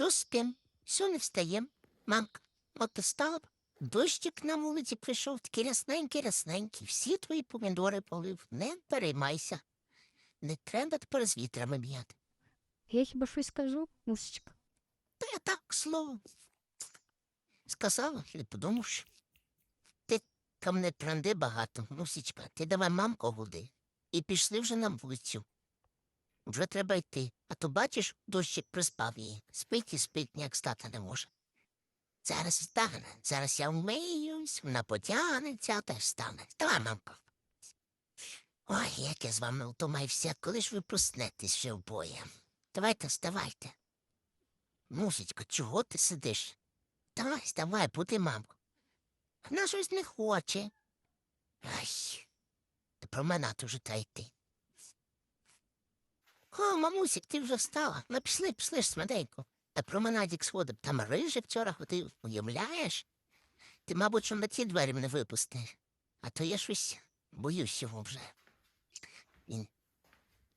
Все спим, все не встаєм. Мамка, от ти стала б. Дощик на вулиці прийшов, такий рясненький, рясненький. Всі твої помідори полив. Не переймайся. Не треба тепер з вітрами б'яти. Я хіба щось скажу, мусічка? Та я так, слово. Сказала, не подумавши. Ти там не транди багато, мусічка, ти давай мамку гуди. І пішли вже на вулицю. Вже треба йти. А то бачиш, дощик приспав її. Спить і спить, ніяк стати не може. Зараз встане, зараз я вмиюсь, вона потягнеться, а теж встане. Давай, мамко. Ой, як я з вами втомився, коли ж ви проснетесь вже вбоє. Давайте, вставайте. Мусічка, чого ти сидиш? Давай, вставай, бути мамку. Вона щось не хоче. Ай, та променад уже та йти. О, мамусік, ти вже встала. Ну, пішли, пішли ж смаденько. А променадік сходив. Там рижик вчора ходив, уявляєш? Ти, мабуть, що на ті двері мене випусти. А то я щось боюсь його вже. Він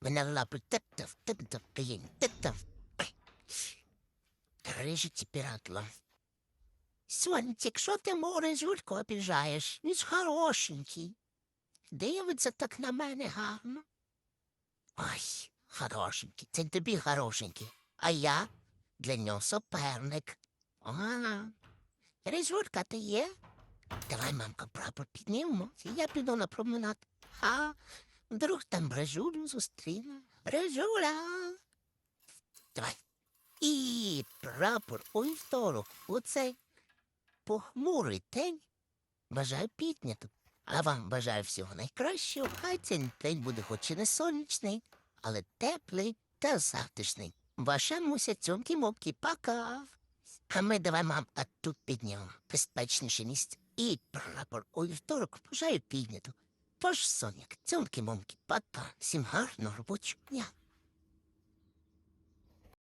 мене лапить типтав, типтав, каїн, типтав. Рижиці піратло. Сонечек, що ти море жутко обіжаєш? Він хорошенький. Дивиться так на мене гарно. Ой, хорошенький, це тобі хорошенький. А я для нього суперник. Ага. Рижутка ти є? Давай, мамка, прапор піднімемо. Я піду на променад. А вдруг там Брежулю зустріну. Брежуля. Давай. І прапор у вівторок у цей похмурий день бажаю піднято. А вам бажаю всього найкращого. Хай цей день буде хоч і не сонячний, але теплий та затишний. Ваша муся цьомки мопки пакав. А ми давай мам, а тут підняв. безпечніше місце. І прапор у вівторок бажаю підняту. Тож, соняк, цьомки момкі, пока. Всім гарного робочого дня.